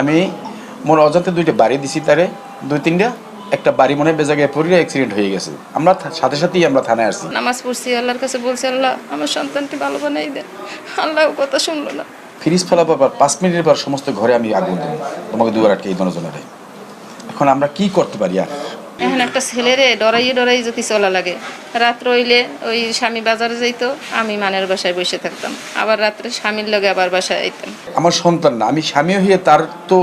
আমি মোর অজাতে দুইটা বাড়ি দিছি তারে দুই তিনটা একটা বাড়ি মনে হয় গিয়ে পড়ে অ্যাক্সিডেন্ট হয়ে গেছে। আমরা সাথে সাথেই আমরা থানায় আসছি। নামাজ পড়ছি আল্লাহর কাছে বলছি আল্লাহ আমার সন্তানটি ভালো বানাই দেন। আল্লাহ কথা শুনলো না। ফ্রিজ ফেলা পর পাঁচ মিনিটের পর সমস্ত ঘরে আমি আগুন দিই তোমাকে দুবার আটকে এই জনজনের এখন আমরা কি করতে পারি আর? এখন একটা ছেলেরে ডরাইয়ে ডরাই যদি চলা লাগে। রাত রইলে ওই স্বামী বাজারে যাইতো, আমি মানের বাসায় বসে থাকতাম। আবার রাত্রে স্বামীর লগে আবার বাসায় আইতাম। আমার সন্তান না, আমি স্বামী হয়ে তার তো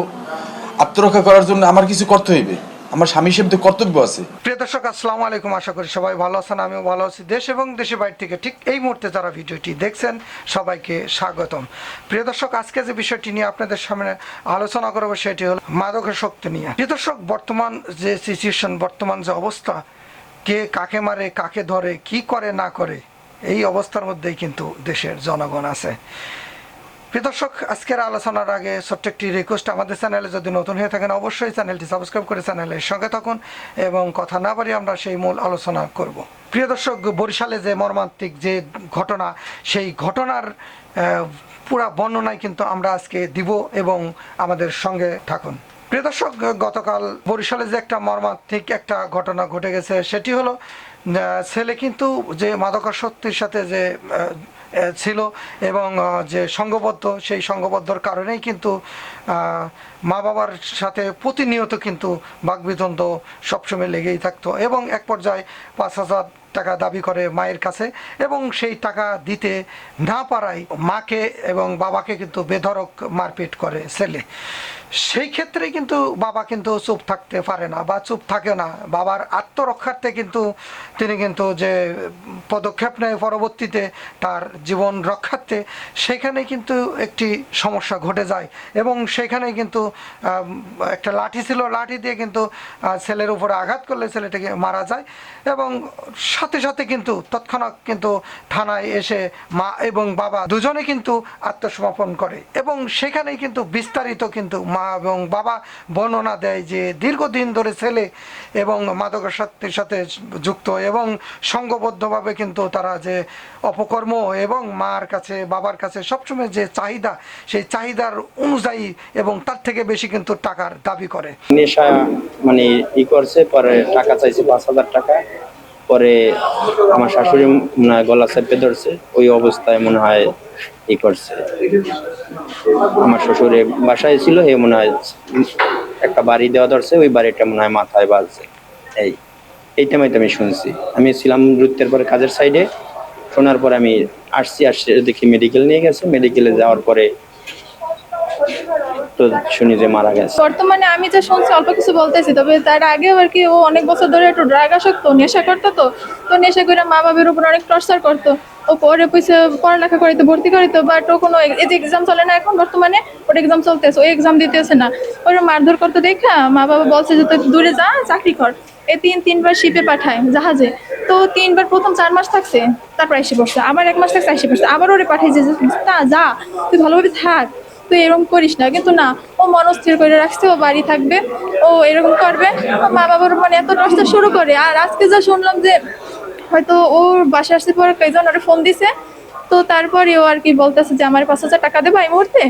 আত্মরক্ষা করার জন্য আমার কিছু করতে হইবে। আমার স্বামী হিসেবে তো কর্তব্য আছে। প্রিয় দর্শক, আসসালামু আলাইকুম। আশা করি সবাই ভালো আছেন, আমিও ভালো আছি। দেশ এবং দেশের বাইরে থেকে ঠিক এই মুহূর্তে যারা ভিডিওটি দেখছেন, সবাইকে স্বাগতম। প্রিয় দর্শক, আজকে যে বিষয়টি নিয়ে আপনাদের সামনে আলোচনা করব সেটি হলো মাদকাসক্তি নিয়ে। প্রিয় দর্শক, বর্তমান যে সিচুয়েশন বর্তমান যে অবস্থা, কে কাকে মারে, কাকে ধরে, কি করে, না করে, এই অবস্থার মধ্যেই কিন্তু দেশের জনগণ আছে। দর্শক, আজকের আলোচনার আগে ছোট্ট একটি রিকোয়েস্ট আমাদের চ্যানেলে যদি নতুন হয়ে থাকেন, অবশ্যই চ্যানেলটি সাবস্ক্রাইব করে চ্যানেলের সঙ্গে থাকুন এবং কথা না বাড়িয়ে আমরা সেই মূল আলোচনা করব। প্রিয় দর্শক, বরিশালে যে মর্মান্তিক যে ঘটনা, সেই ঘটনার পুরা বর্ণনায় কিন্তু আমরা আজকে দিব এবং আমাদের সঙ্গে থাকুন। প্রিয় গতকাল বরিশালে যে একটা মর্মান্তিক একটা ঘটনা ঘটে গেছে, সেটি হলো ছেলে কিন্তু যে মাদকাসক্তির সাথে যে ছিল এবং যে সংঘবদ্ধ সেই সংঘবদ্ধর কারণেই কিন্তু মা বাবার সাথে প্রতিনিয়ত কিন্তু বাকবিদ্বন্দ্ব সবসময় লেগেই থাকতো এবং এক পর্যায়ে পাঁচ হাজার টাকা দাবি করে মায়ের কাছে এবং সেই টাকা দিতে না পারায় মাকে এবং বাবাকে কিন্তু বেধরক মারপিট করে ছেলে। সেই ক্ষেত্রে কিন্তু বাবা কিন্তু চুপ থাকতে পারে না বা চুপ থাকে না। বাবার আত্মরক্ষার্থে কিন্তু তিনি কিন্তু যে পদক্ষেপ নেয় পরবর্তীতে তার জীবন রক্ষার্থে, সেখানে কিন্তু একটি সমস্যা ঘটে যায় এবং সেখানে কিন্তু একটা লাঠি ছিল, লাঠি দিয়ে কিন্তু ছেলের উপরে আঘাত করলে ছেলেটাকে মারা যায় এবং সাথে সাথে কিন্তু তৎক্ষণাৎ কিন্তু থানায় এসে মা এবং বাবা দুজনে কিন্তু আত্মসমর্পণ করে এবং সেখানেই কিন্তু বিস্তারিত কিন্তু মা এবং বাবা বর্ণনা দেয় যে দীর্ঘদিন ধরে ছেলে এবং মাদকাসক্তির সাথে যুক্ত এবং সঙ্গবদ্ধভাবে কিন্তু তারা যে অপকর্ম এবং মার কাছে, বাবার কাছে সবসময় যে চাহিদা, সেই চাহিদার অনুযায়ী এবং তার থেকে বেশি কিন্তু টাকার দাবি করে। নেশা মানে ই করছে, পরে টাকা চাইছে পাঁচ হাজার টাকা। আমার শাশুড়ি মনে হয় গলা চেপে ধরছে, ওই অবস্থায় মনে হয় ই করছে। আমার শ্বশুরে বাসায় ছিল, হে মনে হয় একটা বাড়ি দেওয়া ধরছে, ওই বাড়িটা মনে হয় মাথায় বাজছে এই এই টাইমে তো আমি শুনছি। আমি ছিলাম নৃত্যের পরে কাজের সাইডে শোনার পরে আমি আসছি আসছি, দেখি মেডিকেল নিয়ে গেছে। মেডিকেলে যাওয়ার পরে তো শুনি যে মারা গেছে। বর্তমানে আমি যা শুনছি, অল্প কিছু বলতেছি, তবে তার আগে আর কি ও অনেক বছর ধরে একটু ড্রাগ আসক্ত, নেশা করতো তো তো নেশা করে মা বাবার উপর অনেক টর্চার করতো। ও পরে পয়সা পড়ালেখা করিতে ভর্তি করিত বাট ও কোনো এই যে এক্সাম চলে না এখন, বর্তমানে ওর এক্সাম চলতেছে ও এক্সাম দিতেছে না। ওর মারধর করতে দেখা মা বাবা বলছে যে, তুই দূরে যা, চাকরি কর। এই তিন, তিনবার শিপে পাঠায় জাহাজে। তো তিনবার প্রথম চার মাস থাকছে, তারপর এসে পড়ছে আবার এক মাস থাকছে, এসে পড়ছে আবার ওরে পাঠাইছে যে তা যা, তুই ভালোভাবে থাক। তুই এরকম করিস না। কিন্তু না, ও মনস্থির করে রাখছে, ও বাড়ি থাকবে, ও এরকম করবে। মা বাবার মানে এত নষ্ট শুরু করে। আর আজকে যা শুনলাম যে, হয়তো ওর বাসা আসতে পরে কয়েকজন ওরা ফোন দিছে, তো তারপরে ও আর কি বলতেছে যে, আমার পাঁচ হাজার টাকা দেবো এই মুহূর্তে?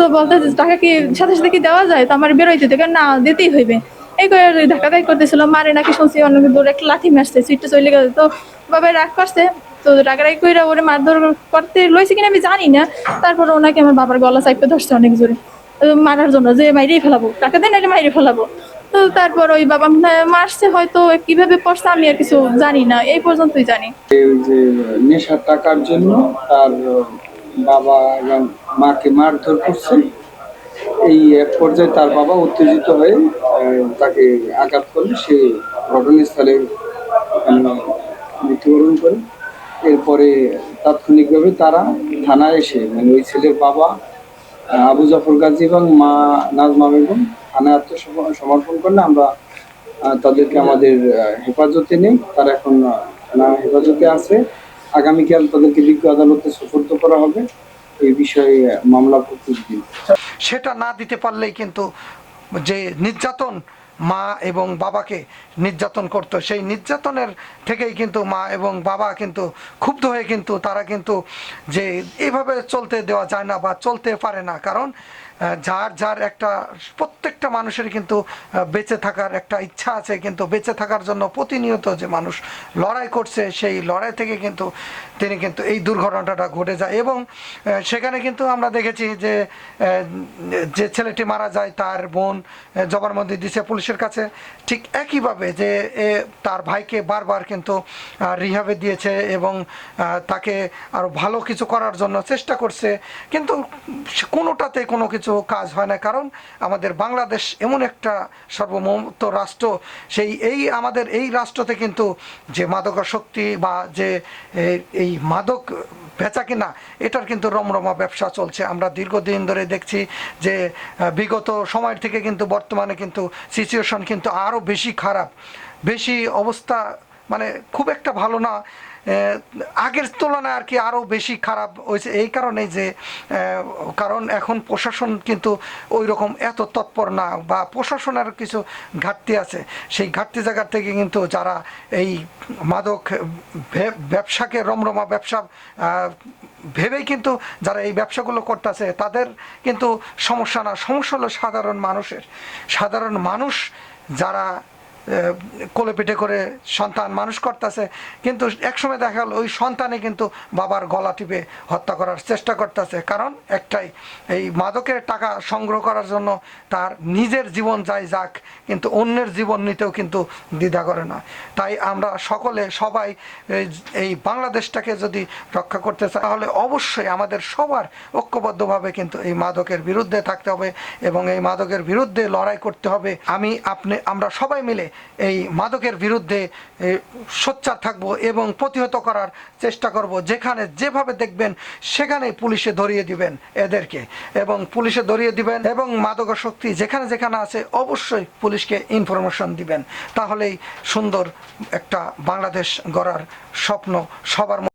তো বলতেছে টাকা কি সাথে সাথে কি দেওয়া যায়? তো আমার বেরোইতে থেকে না, দিতেই হইবে। এই করে ধাক্কি করতেছিল। মারে নাকি শুনছি অনেক দূর একটা লাঠি মারছে সিটটা চলে গেছে। তো বাবা রাগ করছে। তো রাগারাগি কইরা ওরে মারধর করতে লইছে কিনা আমি জানি না। তারপর ওনাকে আমার বাবার গলা চাইপে ধরছে অনেক জোরে। মারার জন্য যে মাইরেই ফেলাবো, টাকা দেন এটা মাইরে ফেলাবো। তো তারপর ওই বাবা মারছে হয়তো, কীভাবে পড়ছে আমি আর কিছু জানি না, এই পর্যন্তই জানি। যে নেশার টাকার জন্য তার বাবা এবং মাকে মারধর করছে, এই এক পর্যায়ে তার বাবা উত্তেজিত হয়ে তাকে আঘাত করলে সে ঘটনাস্থলে মৃত্যুবরণ করে। এরপরে তাৎক্ষণিকভাবে তারা থানায় এসে মানে ওই ছেলের বাবা আবু জাফর গাজী এবং মা নাজমা বেগম থানায় আত্মসমর্পণ করলে আমরা তাদেরকে আমাদের হেফাজতে নেই। তারা এখন থানা হেফাজতে আছে। আগামীকাল তাদেরকে বিজ্ঞ আদালতে সুপর্দ করা হবে। এই বিষয়ে মামলা প্রস্তুতি সেটা না দিতে পারলেই কিন্তু যে নির্যাতন মা এবং বাবাকে নির্যাতন করত। সেই নির্যাতনের থেকেই কিন্তু মা এবং বাবা কিন্তু ক্ষুব্ধ হয়ে কিন্তু তারা কিন্তু যে এভাবে চলতে দেওয়া যায় না বা চলতে পারে না। কারণ যার যার একটা, প্রত্যেকটা মানুষের কিন্তু বেঁচে থাকার একটা ইচ্ছা আছে, কিন্তু বেঁচে থাকার জন্য প্রতিনিয়ত যে মানুষ লড়াই করছে, সেই লড়াই থেকে কিন্তু তিনি কিন্তু এই দুর্ঘটনাটা ঘটে যায়। এবং সেখানে কিন্তু আমরা দেখেছি যে যে ছেলেটি মারা যায়, তার বোন জবানবন্দি দিছে পুলিশের কাছে। ঠিক একইভাবে যে তার ভাইকে বারবার কিন্তু রিহাবে দিয়েছে এবং তাকে আরও ভালো কিছু করার জন্য চেষ্টা করছে। কিন্তু কোনোটাতে কোনো কিছু কাজ হয় না, কারণ আমাদের বাংলাদেশ এমন একটা সর্বমত রাষ্ট্র। সেই এই আমাদের এই রাষ্ট্রতে কিন্তু যে মাদকাসক্তি বা যে এই মাদক বেচা কিনা, এটার কিন্তু রমরমা ব্যবসা চলছে। আমরা দীর্ঘদিন ধরে দেখছি যে বিগত সময়ের থেকে কিন্তু বর্তমানে কিন্তু সিচুয়েশন কিন্তু আরও বেশি খারাপ। বেশি অবস্থা মানে খুব একটা ভালো না। আগের তুলনায় আর কি আরও বেশি খারাপ হয়েছে। এই কারণে যে কারণ এখন প্রশাসন কিন্তু ওই রকম এত তৎপর না বা প্রশাসনের কিছু ঘাটতি আছে। সেই ঘাটতি জায়গা থেকে কিন্তু যারা এই মাদক ব্যবসাকে রমরমা ব্যবসা ভেবেই কিন্তু যারা এই ব্যবসাগুলো করতেছে, তাদের কিন্তু সমস্যা না। সমস্যা হলো সাধারণ মানুষের। সাধারণ মানুষ যারা কোলে পিঠে করে সন্তান মানুষ করতেছে। কিন্তু একসময় দেখা গেল ওই সন্তানে কিন্তু বাবার গলা টিপে হত্যা করার চেষ্টা করতেছে। কারণ একটাই, এই মাদকের টাকা সংগ্রহ করার জন্য তার নিজের জীবন যাই যাক, কিন্তু অন্যের জীবন নিতেও কিন্তু দ্বিধা করে না। তাই আমরা সকলে সবাই এই বাংলাদেশটাকে যদি রক্ষা করতে চাই, তাহলে অবশ্যই আমাদের সবার ঐক্যবদ্ধভাবে কিন্তু এই মাদকের বিরুদ্ধে থাকতে হবে এবং এই মাদকের বিরুদ্ধে লড়াই করতে হবে। আমি, আপনি, আমরা সবাই মিলে এই মাদকের বিরুদ্ধে সোচ্চার থাকব এবং প্রতিহত করার চেষ্টা করব। যেখানে যেভাবে দেখবেন সেখানে পুলিশে ধরিয়ে দিবেন এদেরকে। এবং পুলিশে ধরিয়ে দিবেন এবং মাদকাসক্তি যেখানে যেখানে আছে, অবশ্যই পুলিশকে ইনফরমেশন দিবেন। তাহলেই সুন্দর একটা বাংলাদেশ গড়ার স্বপ্ন সবার